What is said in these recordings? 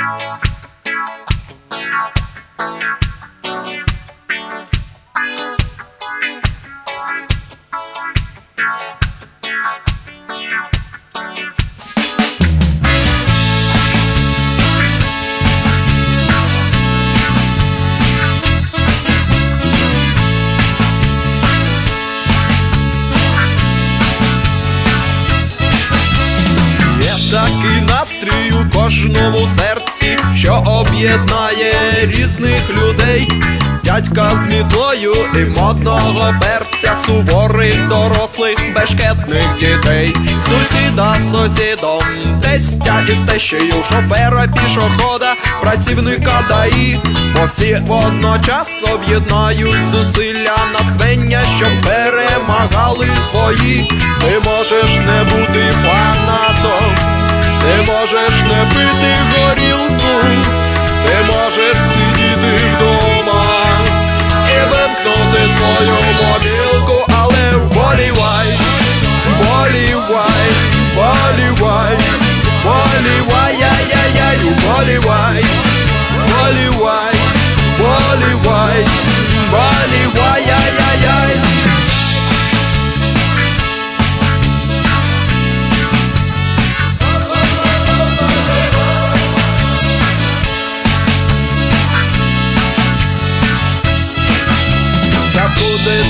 Є такий настрій у кожному серці, що об'єднає різних людей. Дядька з мітлою і модного перця, суворих дорослих, бешкетних дітей, сусіда з сусідом, тестя із тещею, шофера пішохода, працівника ДАІ, бо всі водночас об'єднають зусилля натхнення, щоб перемагали свої. Ти можеш не бути фанатом, ти можеш не пити горілку, ти можеш сидіти вдома і вимкнути свою мобілку,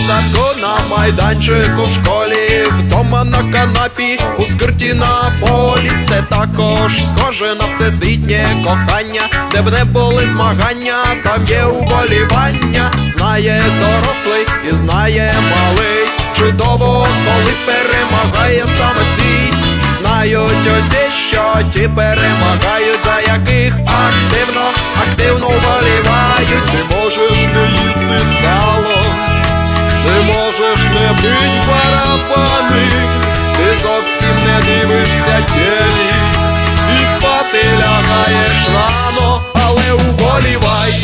Садку на майданчику в школі, вдома на канапі, у скирті на полі. Це також схоже на всесвітнє кохання, де б не були змагання, там є уболівання, знає дорослий і знає малий. Чудово, коли перемагає саме свій. Знають усі, що ті перемагають, за яких активно, зовсім не дивишся телі, і спати лягаєш рано, але уболівай.